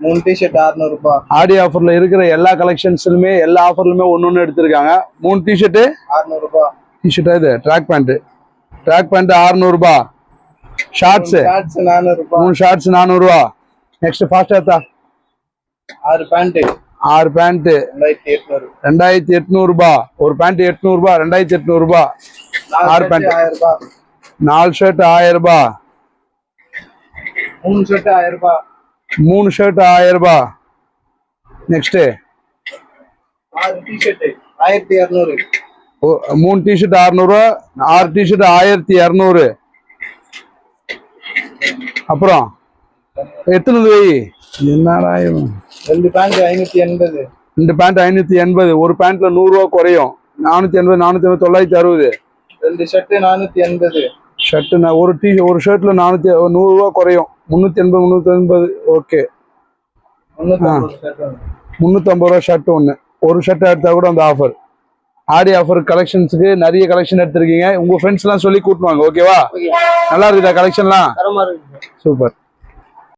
மூணு டிஷர்ட் அறுநூறு ரூபாய் ஆடி ஆஃபர்ல இருக்கிற எல்லா கலெக்ஷன்ஸ்லுமே எல்லா ஆஃபர்லுமே ஒன்று ஒன்று எடுத்திருக்காங்க. மூணு டிஷர்ட்டு அறுநூறு ரூபாய் டிஷர்ட்டா இது? ட்ராக் பேண்ட் ட்ராக் பேண்ட் அறுநூறுபா. ஷார்ட்ஸு ஷார்ட்ஸ் நானூறு ரூபாய் மூணு ஷார்ட்ஸ் நானூறுரூவா நெக்ஸ்ட் ஃபாஸ்ட் ஏத்தா ஆறு பேண்ட் ஆறு பேண்ட்டு ரெண்டாயிரத்தி எட்நூறு. ரெண்டாயிரத்தி எட்நூறுபா. ஒரு பேண்ட் எட்நூறுபா ரெண்டாயிரத்தி எட்நூறுபா. ஆறு. பேண்ட் ஆயிரம் ரூபாய் நாலு ஷர்ட் ஆயிரம் ரூபாய் மூணு ஷர்ட் ஆயிரம் ரூபாய் மூணு ஷர்ட் ஆயிரம் ரூபாய் நெக்ஸ்ட்டு ஆறு டிஷர்ட் ஆயிரத்தி இரநூறு. மூணு டிஷர்ட் அறுநூறுவா ஆறு டிஷர்ட் ஆயிரத்தி இரநூறு. அப்புறம் எத்தனை வை? என்னடா? ரெண்டு பேண்ட் ஐநூத்தி எண்பது. ரெண்டு பேண்ட் ஐநூத்தி எண்பது. ஒரு பேண்ட்ல நூறுரூவா குறையும். நானூத்தி எண்பது நானூத்தி எண்பது தொள்ளாயிரத்தி அறுபது. ரெண்டு ஷர்ட் நானூத்தி எண்பது. ஷர்ட் ஒரு டி ஒரு ஷர்ட்ல நானூத்தி நூறுரூவா குறையும். முந்நூத்தி எண்பது முந்நூத்தி எண்பது ஓகே முந்நூற்றம்பது ரூபா ஷர்ட் ஒன்று ஒரு ஷர்ட் எடுத்தா கூட அந்த ஆஃபர் ஆடி ஆஃபர் கலெக்ஷன்ஸுக்கு நிறைய கலெக்ஷன் எடுத்திருக்கீங்க. உங்க ஃப்ரெண்ட்ஸ்லாம் சொல்லி கூட்டுவாங்க ஓகேவா நல்லா இருக்குதா கலெக்ஷன்லாம் சூப்பர்